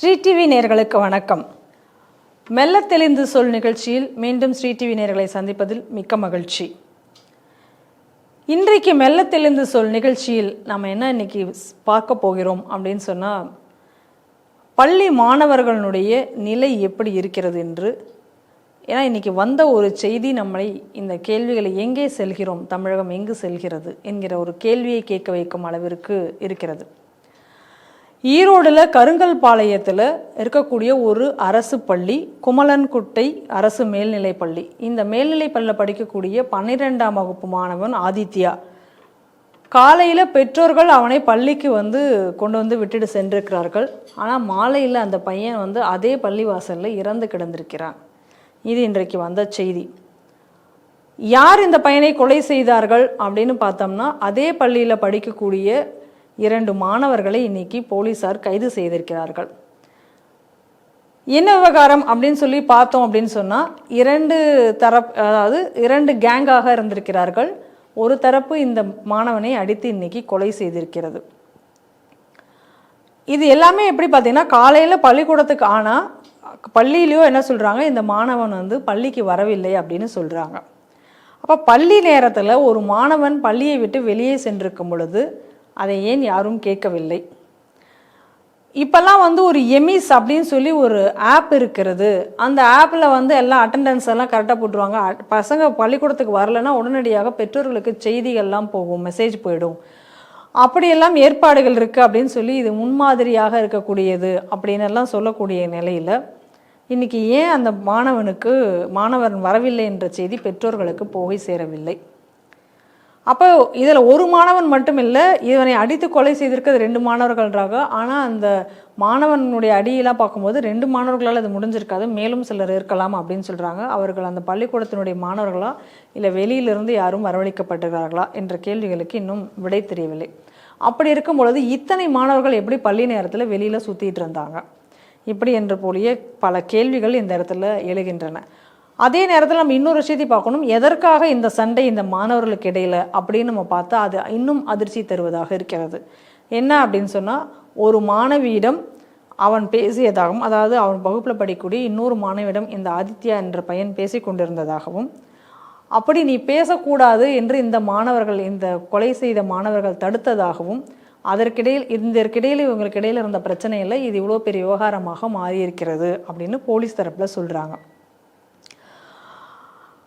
Sri TV நேர்களுக்கு வணக்கம். மெல்ல தெளிந்து சொல் நிகழ்ச்சியில் மீண்டும் ஸ்ரீ டிவி நேர்களை சந்திப்பதில் மிக்க மகிழ்ச்சி. இன்றைக்கு மெல்ல தெளிந்து சொல் நிகழ்ச்சியில் நம்ம என்ன இன்னைக்கு ஸ்- பார்க்க போகிறோம் அப்படின்னு சொன்னால் பள்ளி மாணவர்களுடைய நிலை எப்படி இருக்கிறது என்று. ஏன்னா இன்றைக்கி வந்த ஒரு செய்தி நம்மளை இந்த கேள்விகளை எங்கே செல்கிறோம் தமிழகம் எங்கு செல்கிறது என்கிற ஒரு கேள்வியை கேட்க வைக்கும் அளவிற்கு இருக்கிறது. ஈரோடில் கருங்கல் பாளையத்தில் இருக்கக்கூடிய ஒரு அரசு பள்ளி குமலன்குட்டை அரசு மேல்நிலைப் பள்ளி. இந்த மேல்நிலைப் பள்ளியில் படிக்கக்கூடிய பன்னிரெண்டாம் வகுப்பு மாணவன் ஆதித்யா. காலையில் பெற்றோர்கள் அவனை பள்ளிக்கு வந்து கொண்டு வந்து விட்டுட்டு சென்றிருக்கிறார்கள். ஆனால் மாலையில் அந்த பையன் வந்து அதே பள்ளி வாசலில் இறந்து கிடந்திருக்கிறான். இது இன்றைக்கு வந்த செய்தி. யார் இந்த பையனை கொலை செய்தார்கள் அப்படின்னு பார்த்தோம்னா அதே பள்ளியில் படிக்கக்கூடிய இரண்டு மாணவர்களை இன்னைக்கு போலீசார் கைது செய்திருக்கிறார்கள். என்ன விவகாரம் அப்படின்னு சொல்லி பார்த்தோம் அப்படின்னு சொன்னால் இரண்டு தரப் அதாவது இரண்டு கேங்காக இருந்திருக்கிறார்கள். ஒரு தரப்பு இந்த மாணவனை அடித்து இன்னைக்கு கொலை செய்திருக்கிறது. இது எல்லாமே எப்படி பார்த்தீங்கன்னா காலையில் பள்ளிக்கூடத்துக்கு ஆனால் பள்ளியிலையோ என்ன சொல்கிறாங்க இந்த மாணவன் வந்து பள்ளிக்கு வரவில்லை அப்படின்னு சொல்கிறாங்க அப்போ பள்ளி நேரத்தில் ஒரு மாணவன் பள்ளியை விட்டு வெளியே சென்றிருக்கும் பொழுது அதை ஏன் யாரும் கேட்கவில்லை? இப்போல்லாம் வந்து ஒரு எமிஸ் அப்படின்னு சொல்லி ஒரு ஆப் இருக்கிறது. அந்த ஆப்பில் வந்து எல்லாம் அட்டெண்டன்ஸ் எல்லாம் கரெக்டாக போட்டுருவாங்க. பசங்க பள்ளிக்கூடத்துக்கு வரலைன்னா உடனடியாக பெற்றோர்களுக்கு செய்திகள்லாம் போகும். மெசேஜ் போயிடும். அப்படியெல்லாம் ஏற்பாடுகள் இருக்குது அப்படின்னு சொல்லி இது முன்மாதிரியாக இருக்கக்கூடியது அப்படின்னு எல்லாம் சொல்லக்கூடிய நிலையில் இன்றைக்கி ஏன் அந்த மாணவனுக்கு மாணவன் வரவில்லை என்ற செய்தி பெற்றோர்களுக்கு போய் சேரவில்லை? அப்போ இதில் ஒரு மாணவன் மட்டும் இல்லை இவனை அடித்து கொலை செய்திருக்கிறது ரெண்டு மாணவர்கள்ன்றாங்க ஆனால் அந்த மாணவனுடைய அடியெல்லாம் பார்க்கும்போது ரெண்டு மாணவர்களால் அது முடிஞ்சிருக்காது. மேலும் சிலர் இருக்கலாம் அப்படின்னு சொல்கிறாங்க அவர்கள் அந்த பள்ளிக்கூடத்தினுடைய மாணவர்களா இல்லை வெளியிலிருந்து யாரும் வரவழைக்கப்பட்டிருக்கிறார்களா என்ற கேள்விகளுக்கு இன்னும் விடை தெரியவில்லை. அப்படி இருக்கும் பொழுது இத்தனை மாணவர்கள் எப்படி பள்ளி நேரத்தில் வெளியில் சுற்றிட்டு இருந்தாங்க? இப்படி என்ற போலிய பல கேள்விகள் இந்த இடத்துல எழுகின்றன. அதே நேரத்தில் நம்ம இன்னொரு விஷயத்தை பார்க்கணும். எதற்காக இந்த சண்டை இந்த மாணவர்களுக்கு இடையில அப்படின்னு நம்ம பார்த்தா அது இன்னும் அதிர்ச்சி தருவதாக இருக்கிறது. என்ன அப்படின்னு சொன்னால் ஒரு மாணவியிடம் அவன் பேசியதாகவும் அதாவது அவன் வகுப்பில் படிக்கக்கூடிய இன்னொரு மாணவியிடம் இந்த ஆதித்யா என்ற பையன் பேசி கொண்டிருந்ததாகவும் அப்படி நீ பேசக்கூடாது என்று இந்த மாணவர்கள் இந்த கொலை செய்த மாணவர்கள் தடுத்ததாகவும் அதற்கிடையில் இதற்கிடையில் இவங்களுக்கு இடையில் இருந்த பிரச்சனையில் இது இவ்வளோ பெரிய விவகாரமாக மாறியிருக்கிறது அப்படின்னு போலீஸ் தரப்பில் சொல்கிறாங்க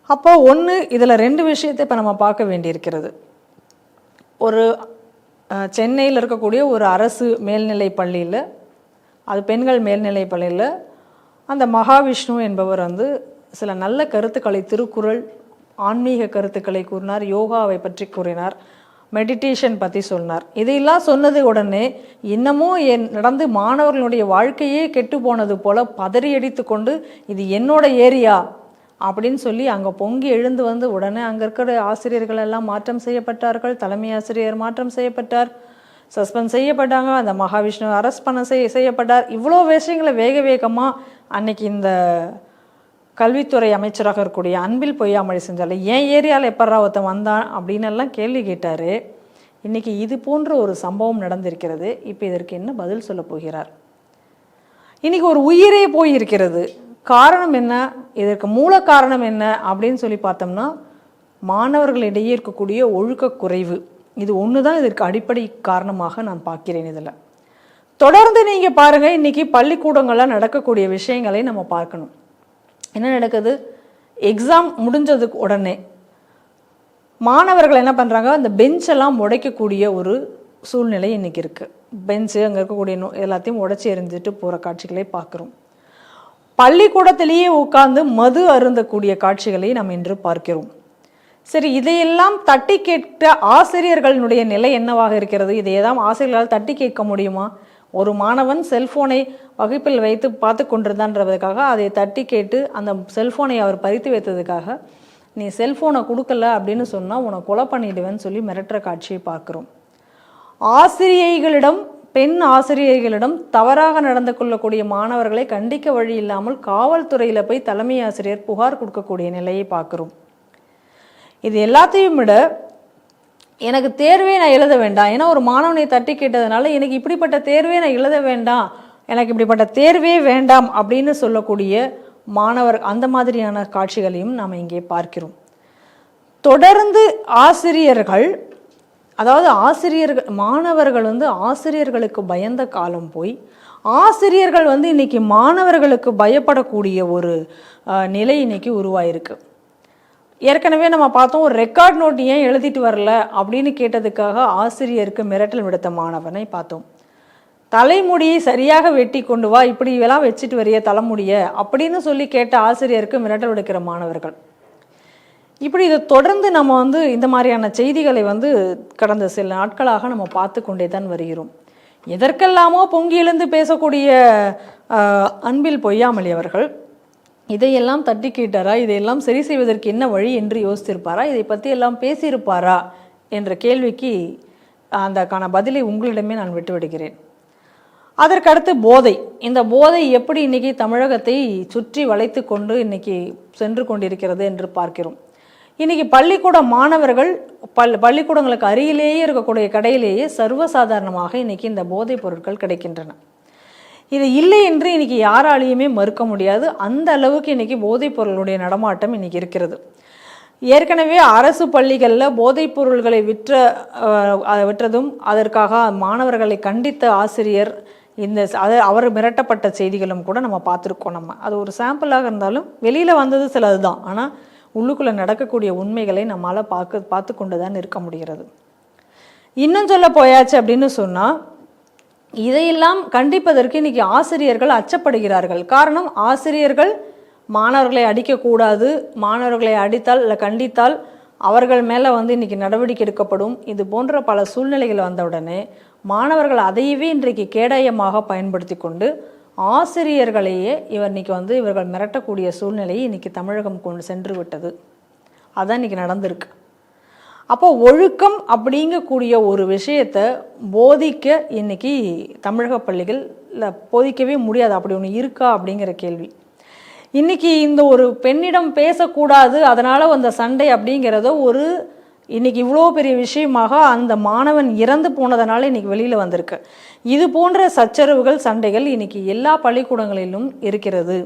அப்போது ஒன்று இதில் ரெண்டு விஷயத்தை இப்போ நம்ம பார்க்க வேண்டியிருக்கிறது. ஒரு சென்னையில் இருக்கக்கூடிய ஒரு அரசு மேல்நிலை பள்ளியில் அது பெண்கள் மேல்நிலை பள்ளியில் அந்த மகாவிஷ்ணு என்பவர் வந்து சில நல்ல கருத்துக்களை திருக்குறள் ஆன்மீக கருத்துக்களை கூறினார் யோகாவை பற்றி கூறினார் மெடிடேஷன் பற்றி சொன்னார். இதையெல்லாம் சொன்னது உடனே இன்னமும் என் நடந்து மாணவர்களுடைய வாழ்க்கையே கெட்டு போனது போல பதறி அடித்து கொண்டு இது என்னோட ஏரியா அப்படின்னு சொல்லி அங்கே பொங்கி எழுந்து வந்து உடனே அங்கே இருக்கிற ஆசிரியர்கள் எல்லாம் மாற்றம் செய்யப்பட்டார்கள். தலைமை ஆசிரியர் மாற்றம் செய்யப்பட்டார். சஸ்பெண்ட் செய்யப்பட்டாங்க. அந்த மகாவிஷ்ணு அரெஸ்ட் பண்ண செய் செய்யப்பட்டார். இவ்வளோ விஷயங்களை வேக வேகமாக அன்னைக்கு இந்த கல்வித்துறை அமைச்சராக இருக்கக்கூடிய அன்பில் பொய்யாமொழி செஞ்சால ஏன் ஏரியாவில் எப்பட்றா ஒருத்தன் வந்தான் அப்படின்னு எல்லாம் கேள்வி கேட்டார். இன்றைக்கி இது போன்ற ஒரு சம்பவம் நடந்திருக்கிறது. இப்போ இதற்கு என்ன பதில் சொல்ல போகிறார்? இன்னைக்கு ஒரு உயிரே போயிருக்கிறது. காரணம் என்ன? இதற்கு மூல காரணம் என்ன? அப்படின்னு சொல்லி பார்த்தோம்னா மாணவர்களிடையே இருக்கக்கூடிய ஒழுக்க குறைவு. இது ஒன்று தான் இதற்கு அடிப்படை காரணமாக நான் பார்க்கிறேன் இதில். தொடர்ந்து நீங்கள் பாருங்கள் இன்னைக்கு பள்ளிக்கூடங்களில் நடக்கக்கூடிய விஷயங்களை நம்ம பார்க்கணும். என்ன நடக்குது? எக்ஸாம் முடிஞ்சதுக்கு உடனே மாணவர்கள் என்ன பண்ணுறாங்க அந்த பெஞ்செல்லாம் உடைக்கக்கூடிய ஒரு சூழ்நிலை இன்றைக்கி இருக்குது பெஞ்சு அங்கே இருக்கக்கூடிய நோ- எல்லாத்தையும் உடச்சி எறிஞ்சிட்டு போகிற காட்சிகளை பார்க்குறோம். பள்ளிக்கூடத்திலேயே உட்கார்ந்து மது அருந்தக்கூடிய காட்சிகளை நாம் இன்று பார்க்கிறோம். சரி இதையெல்லாம் தட்டி கேட்ட ஆசிரியர்களுடைய நிலை என்னவாக இருக்கிறது? இதையெல்லாம் ஆசிரியர்களால் தட்டி கேட்க முடியுமா? ஒரு மாணவன் செல்போனை வகுப்பில் வைத்து பார்த்து கொண்டிருந்தான்றதுக்காக அதை தட்டி கேட்டு அந்த செல்போனை அவர் பறித்து வைத்ததுக்காக நீ செல்போனை கொடுக்கல அப்படின்னு சொன்னால் உன்னை கொலை பண்ணிடுவேன்னு சொல்லி மிரட்டுற காட்சியை பார்க்குறோம். ஆசிரியைகளிடம் பெண் ஆசிரியர்களிடம் தவறாக நடந்து கொள்ளக்கூடிய மாணவர்களை கண்டிக்க வழி இல்லாமல் காவல்துறையில் போய் தலைமை ஆசிரியர் புகார் கொடுக்கக்கூடிய நிலையை பார்க்குறோம். இது எல்லாத்தையும் விட எனக்கு தேர்வே நான் எழுத வேண்டாம். ஏன்னா ஒரு மாணவனை தட்டி கேட்டதுனால எனக்கு இப்படிப்பட்ட தேர்வே நான் எழுத வேண்டாம். எனக்கு இப்படிப்பட்ட தேர்வே வேண்டாம் அப்படின்னு சொல்லக்கூடிய மாணவர் அந்த மாதிரியான காட்சிகளையும் நாம் இங்கே பார்க்கிறோம். தொடர்ந்து ஆசிரியர்கள் அதாவது ஆசிரியர்கள் மாணவர்கள் வந்து ஆசிரியர்களுக்கு பயந்த காலம் போய் ஆசிரியர்கள் வந்து இன்னைக்கு மாணவர்களுக்கு பயப்படக்கூடிய ஒரு நிலை இன்னைக்கு உருவாயிருக்கு. ஏற்கனவே நம்ம பார்த்தோம் ஒரு ரெக்கார்ட் நோட் ஏன் எழுதிட்டு வரல அப்படின்னு கேட்டதுக்காக ஆசிரியருக்கு மிரட்டல் விடுத்த மாணவனை பார்த்தோம். தலைமுடியை சரியாக வெட்டி கொண்டு வா இப்படி எல்லாம் வச்சுட்டு வரிய தலைமுடிய அப்படின்னு சொல்லி கேட்ட ஆசிரியருக்கு மிரட்டல் விடுக்கிற மாணவர்கள். இப்படி இதை தொடர்ந்து நம்ம வந்து இந்த மாதிரியான செய்திகளை வந்து கடந்த சில நாட்களாக நம்ம பார்த்து கொண்டே தான் வருகிறோம். எதற்கெல்லாமோ பொங்கி எழுந்து பேசக்கூடிய அன்பில் பொய்யாமலி அவர்கள் இதையெல்லாம் தட்டி கேட்டாரா? இதையெல்லாம் சரி செய்வதற்கு என்ன வழி என்று யோசித்திருப்பாரா? இதை பற்றி எல்லாம் பேசியிருப்பாரா? என்ற கேள்விக்கு அந்தக்கான பதிலை உங்களிடமே நான் விட்டுவிடுகிறேன் அதற்கடுத்து போதை. இந்த போதை எப்படி இன்னைக்கு தமிழகத்தை சுற்றி வளைத்து கொண்டு இன்னைக்கு சென்று கொண்டிருக்கிறது என்று பார்க்கிறோம். இன்னைக்கு பள்ளிக்கூட மாணவர்கள் பல் பள்ளிக்கூடங்களுக்கு அருகிலேயே இருக்கக்கூடிய கடையிலேயே சர்வசாதாரணமாக இன்னைக்கு இந்த போதைப் பொருட்கள் கிடைக்கின்றன. இது இல்லை என்று இன்னைக்கு யாராலையுமே மறுக்க முடியாது. அந்த அளவுக்கு இன்னைக்கு போதைப் பொருளுடைய நடமாட்டம் இன்னைக்கு இருக்கிறது. ஏற்கனவே அரசு பள்ளிகளில் போதைப் பொருள்களை விற்ற அதை விற்றதும் அதற்காக மாணவர்களை கண்டித்த ஆசிரியர் இந்த அதை அது அவர் மிரட்டப்பட்ட செய்திகளும் கூட நம்ம பார்த்துருக்கோம் நம்ம. அது ஒரு சாம்பிளாக இருந்தாலும் வெளியில் வந்தது சிலது தான் ஆனால் உள்ளுக்குள்ளே நடக்கக்கூடிய உண்மைகளை நம்மளால் பார்க்க பார்த்து கொண்டு தான் இருக்க முடிகிறது. இன்னும் சொல்ல போயாச்சு அப்படின்னு சொன்னால் இதையெல்லாம் கண்டிப்பதற்கு இன்னைக்கு ஆசிரியர்கள் அச்சப்படுகிறார்கள். காரணம் ஆசிரியர்கள் மாணவர்களை அடிக்கக்கூடாது மாணவர்களை அடித்தால் இல்லை கண்டித்தால் அவர்கள் மேலே வந்து இன்றைக்கி நடவடிக்கை எடுக்கப்படும். இது போன்ற பல சூழ்நிலைகள் வந்தவுடனே மாணவர்கள் அதையவே இன்றைக்கு கேடயமாக பயன்படுத்தி கொண்டு ஆசிரியர்களையே இவர் இன்னைக்கு வந்து இவர்கள் மிரட்டக்கூடிய சூழ்நிலையை இன்றைக்கி தமிழகம் கொண்டு சென்று விட்டது அதான் இன்னைக்கு நடந்திருக்கு. அப்போ ஒழுக்கம் அப்படிங்கக்கூடிய ஒரு விஷயத்தை போதிக்க இன்னைக்கு தமிழக பள்ளிகளில் போதிக்கவே முடியாது. அப்படி ஒன்று இருக்கா அப்படிங்கிற கேள்வி. இன்னைக்கு இந்த ஒரு பெண்ணிடம் பேசக்கூடாது அதனால் வந்த சண்டை அப்படிங்கிறத ஒரு இன்றைக்கி இவ்வளோ பெரிய விஷயமாக அந்த மாணவன் இறந்து போனதனால இன்றைக்கி வெளியில் வந்திருக்கு. இது போன்ற சச்சரவுகள் சண்டைகள் இன்றைக்கி எல்லா பள்ளிக்கூடங்களிலும் இருக்கிறது.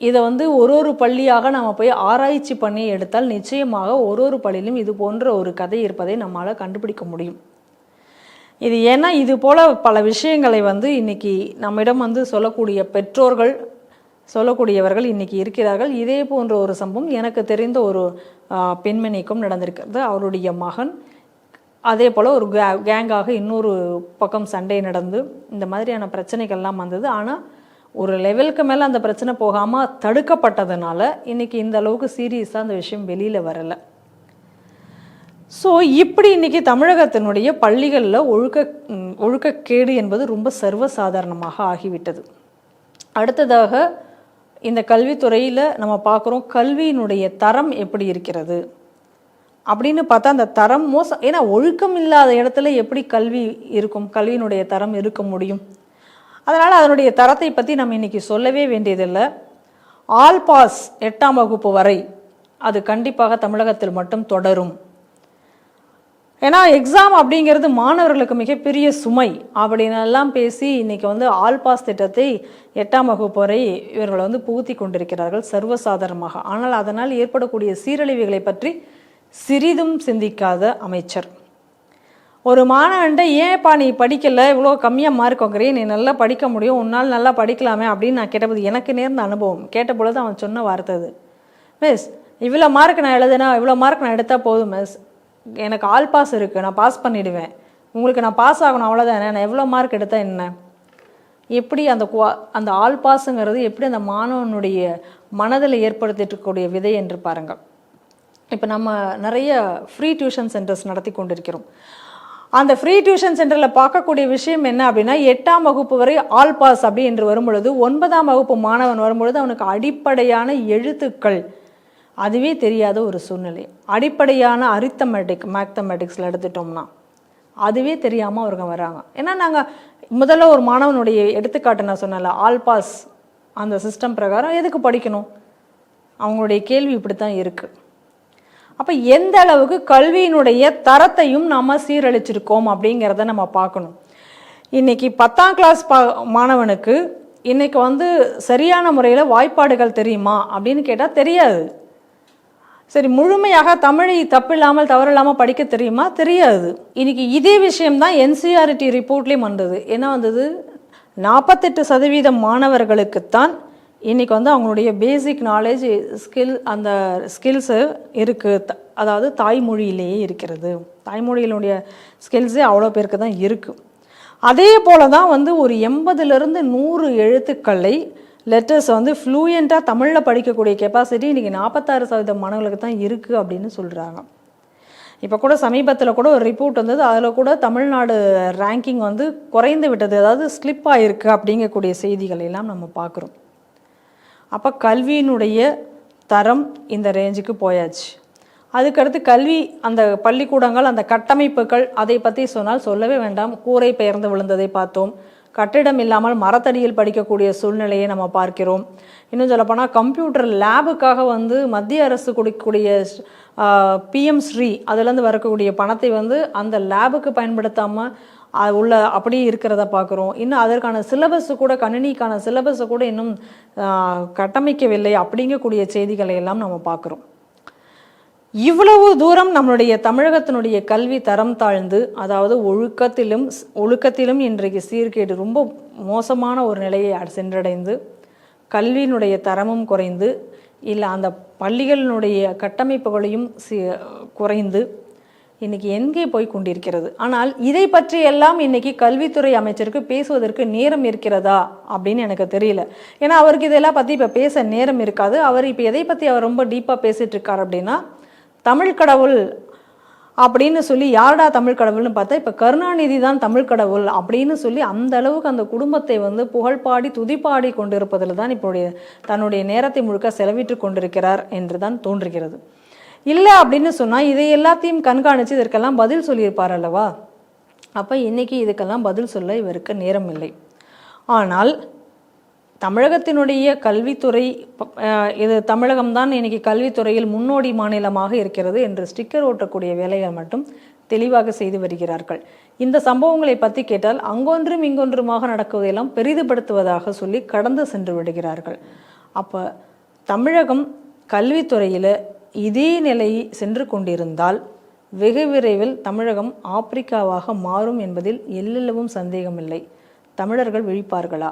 இதை வந்து ஒரு ஒரு பள்ளியாக நம்ம போய் ஆராய்ச்சி பண்ணி எடுத்தால் நிச்சயமாக ஒரு ஒரு பள்ளியிலும் இது போன்ற ஒரு கதை இருப்பதை நம்மால் கண்டுபிடிக்க முடியும். இது ஏன்னா இது போல பல விஷயங்களை வந்து இன்னைக்கு நம்மிடம் வந்து சொல்லக்கூடிய பெற்றோர்கள் சொல்லக்கூடியவர்கள் இன்னைக்கு இருக்கிறார்கள். இதே போன்ற ஒரு சம்பவம் எனக்கு தெரிந்த ஒரு பெண்மணிக்கும் நடந்திருக்கிறது. அவருடைய மகன் அதே போல் ஒரு கே கேங்காக இன்னொரு பக்கம் சண்டை நடந்து இந்த மாதிரியான பிரச்சனைகள்லாம் வந்தது. ஆனால் ஒரு லெவலுக்கு மேலே அந்த பிரச்சனை போகாமல் தடுக்கப்பட்டதுனால இன்றைக்கி இந்த அளவுக்கு சீரியஸாக அந்த விஷயம் வெளியில் வரலை. ஸோ இப்படி இன்னைக்கு தமிழகத்தினுடைய பள்ளிகளில் ஒழுக்க ஒழுக்கக்கேடு என்பது ரொம்ப சர்வசாதாரணமாக ஆகிவிட்டது. அடுத்ததாக இந்த கல்வித்துறையில் நம்ம பார்க்குறோம் கல்வியினுடைய தரம் எப்படி இருக்கிறது? அப்படின்னு பார்த்தா அந்த தரம் மோசம். ஏன்னா ஒழுக்கம் இல்லாத இடத்துல எப்படி கல்வி இருக்கும்? கல்வியினுடைய தரம் இருக்க முடியும். அதனால் அதனுடைய தரத்தை பற்றி நம்ம இன்றைக்கி சொல்லவே வேண்டியதில்லை. ஆல் பாஸ் எட்டாம் வகுப்பு வரை அது கண்டிப்பாக தமிழகத்தில் மட்டும் தொடரும். ஏன்னா எக்ஸாம் அப்படிங்கிறது மாணவர்களுக்கு மிகப்பெரிய சுமை. அப்படின்னெல்லாம் பேசி இன்னைக்கு வந்து ஆல் பாஸ் திட்டத்தை எட்டாம் வகுப்பு வரை இவர்கள் வந்து புகுத்தி கொண்டிருக்கிறார்கள் சர்வசாதாரணமாக. ஆனால் அதனால் ஏற்படக்கூடிய சீரழிவுகளை பற்றி சிறிதும் சிந்திக்காத அமைச்சர். ஒரு மாணவன்ட்ட ஏன்ப்பா நீ படிக்கலை? இவ்வளோ கம்மியாக மார்க் வாங்குறேன் நீ நல்லா படிக்க முடியும். உன்னால் நல்லா படிக்கலாமே அப்படின்னு நான் கேட்டபோது எனக்கு நேர்ந்த அனுபவம். கேட்ட பொழுது அவன் சொன்ன வார்த்தை அது. மிஸ் இவ்வளோ மார்க் நான் எழுதுனா இவ்வளோ மார்க் நான் எடுத்தால் போதும் மிஸ். எனக்கு ஆல் பாஸ் இருக்குது நான் பாஸ் பண்ணிடுவேன். உங்களுக்கு நான் பாஸ் ஆகணும் அவ்வளோதானே நான் எவ்வளோ மார்க் எடுத்தா என்ன? எப்படி அந்த குவா- அந்த ஆல் பாஸுங்கிறது எப்படி அந்த மாணவனுடைய மனதில் ஏற்படுத்திட்டுக்கூடிய இருக்கக்கூடிய விதை என்று பாருங்கள். இப்போ நம்ம நிறைய ஃப்ரீ டியூஷன் சென்டர்ஸ் நடத்தி கொண்டிருக்கிறோம். அந்த ஃப்ரீ டியூஷன் சென்டரில் பார்க்கக்கூடிய விஷயம் என்ன அப்படின்னா எட்டாம் வகுப்பு வரை ஆல் பாஸ் அப்படி என்று வரும்பொழுது ஒன்பதாம் வகுப்பு மாணவன் வரும்பொழுது அவனுக்கு அடிப்படையான எழுத்துக்கள் அதுவே தெரியாத ஒரு சூழ்நிலை. அடிப்படையான அரித்தமெட்டிக் மேத்தமெட்டிக்ஸில் எடுத்துட்டோம்னா அதுவே தெரியாமல் அவருங்க வராங்க. ஏன்னா நாங்கள் முதல்ல ஒரு மாணவனுடைய எடுத்துக்காட்டு நான் சொன்னல ஆல் பாஸ் அந்த சிஸ்டம் பிரகாரம் எதுக்கு படிக்கணும்? அவங்களுடைய கேள்வி இப்படி தான் இருக்குது அப்போ எந்த அளவுக்கு கல்வியினுடைய தரத்தையும் நாம் சீரழிச்சிருக்கோம் அப்படிங்கிறத நம்ம பார்க்கணும். இன்னைக்கு பத்தாம் கிளாஸ் பா மாணவனுக்கு இன்னைக்கு வந்து சரியான முறையில் வாய்ப்பாடுகள் தெரியுமா அப்படின்னு கேட்டால் தெரியாது. சரி முழுமையாக தமிழை தப்பில்லாமல் தவறில்லாமல் படிக்க தெரியுமா? தெரியாது. இன்னைக்கு இதே விஷயம்தான் என்சிஆர்டி ரிப்போர்ட்லேயும் வந்தது. என்ன வந்தது? நாற்பத்தெட்டு சதவீதம் மாணவர்களுக்குத்தான் இன்னைக்கு வந்து அவங்களுடைய பேசிக் நாலேஜ் ஸ்கில் அந்த ஸ்கில்ஸு இருக்குது அதாவது தாய்மொழியிலேயே இருக்கிறது. தாய்மொழியினுடைய ஸ்கில்ஸே அவ்வளோ பேருக்கு தான் இருக்குது அதே போல தான் வந்து ஒரு எண்பதுலேருந்து நூறு எழுத்துக்களை லெட்டர்ஸ் வந்து ஃப்ளூயண்ட்டாக தமிழில் படிக்கக்கூடிய கெப்பாசிட்டி இன்றைக்கி நாற்பத்தாறு சதவீதம் மாணவர்களுக்கு தான் இருக்குது அப்படின்னு சொல்கிறாங்க இப்போ கூட சமீபத்தில் கூட ஒரு ரிப்போர்ட் வந்தது. அதில் கூட தமிழ்நாடு ரேங்கிங் வந்து குறைந்து விட்டது. அதாவது ஸ்லிப் ஆகிருக்கு அப்படிங்கக்கூடிய செய்திகளை எல்லாம் நம்ம பார்க்குறோம். அப்போ கல்வியினுடைய தரம் இந்த ரேஞ்சுக்கு போயாச்சு. அதுக்கடுத்து கல்வி அந்த பள்ளிக்கூடங்கள் அந்த கட்டமைப்புகள் அதை பற்றி சொன்னால் சொல்லவே வேண்டாம். கூரை பெயர்ந்து விழுந்ததை பார்த்தோம். கட்டிடம் இல்லாமல் மரத்தடியில் படிக்கக்கூடிய சூழ்நிலையை நம்ம பார்க்கிறோம். இன்னும் சொல்லப்போனால் கம்ப்யூட்டர் லேபுக்காக வந்து மத்திய அரசு கொடுக்கக்கூடிய பிஎம் ஸ்ரீ அதுலேருந்து வரக்கூடிய பணத்தை வந்து அந்த லேபுக்கு பயன்படுத்தாமல் உள்ள அப்படியே இருக்கிறத பார்க்குறோம். இன்னும் அதற்கான சிலபஸ் கூட கணினிக்கான சிலபஸை கூட இன்னும் கட்டமைக்கவில்லை அப்படிங்கக்கூடிய செய்திகளை எல்லாம் நம்ம பார்க்குறோம். இவ்வளவு தூரம் நம்மளுடைய தமிழகத்தினுடைய கல்வி தரம் தாழ்ந்து அதாவது ஒழுக்கத்திலும் ஒழுக்கத்திலும் இன்றைக்கு சீர்கேடு ரொம்ப மோசமான ஒரு நிலையை சென்றடைந்து கல்வியினுடைய தரமும் குறைந்து இல்லை அந்த பள்ளிகளினுடைய கட்டமைப்புகளையும் குறைந்து இன்னைக்கு எங்கே போய் கொண்டிருக்கிறது? ஆனால் இதை பற்றி எல்லாம் இன்னைக்கு கல்வித்துறை அமைச்சருக்கு பேசுவதற்கு நேரம் இருக்கிறதா? அப்படின்னு எனக்கு தெரியல. ஏன்னா அவருக்கு இதெல்லாம் பற்றி இப்போ பேச நேரம் இருக்காது. அவர் இப்போ எதை பற்றி அவர் ரொம்ப டீப்பாக பேசிகிட்டு இருக்கார் அப்படின்னா தமிழ் கடவுள் அப்படின்னு சொல்லி யாரடா தமிழ் கடவுள்னு பார்த்தா இப்போ கருணாநிதி தான் தமிழ் கடவுள் அப்படின்னு சொல்லி அந்த அளவுக்கு அந்த குடும்பத்தை வந்து புகழ்பாடி துதிப்பாடி கொண்டிருப்பதில் தான் இப்போடைய தன்னுடைய நேரத்தை முழுக்க செலவிட்டு கொண்டிருக்கிறார் என்று தான் தோன்றுகிறது. இல்லை அப்படின்னு சொன்னால் இதை எல்லாத்தையும் கண்காணித்து இதற்கெல்லாம் பதில் சொல்லியிருப்பார் அல்லவா? அப்போ இன்னைக்கு இதுக்கெல்லாம் பதில் சொல்ல இவருக்கு நேரம் இல்லை. ஆனால் தமிழகத்தினுடைய கல்வித்துறை இது தமிழகம்தான் இன்றைக்கி கல்வித்துறையில் முன்னோடி மாநிலமாக இருக்கிறது என்று ஸ்டிக்கர் ஓட்டக்கூடிய வேலைகள் மட்டும் தெளிவாக செய்து வருகிறார்கள். இந்த சம்பவங்களை பற்றி கேட்டால் அங்கொன்றும் இங்கொன்றுமாக நடக்குவதெல்லாம் பெரிதுபடுத்துவதாக சொல்லி கடந்து சென்று விடுகிறார்கள். அப்போ தமிழகம் கல்வித்துறையில் இதே நிலை சென்று கொண்டிருந்தால் வெகு விரைவில் தமிழகம் ஆப்பிரிக்காவாக மாறும் என்பதில் எல்லளவும் சந்தேகமில்லை. தமிழர்கள் விழிப்பார்களா?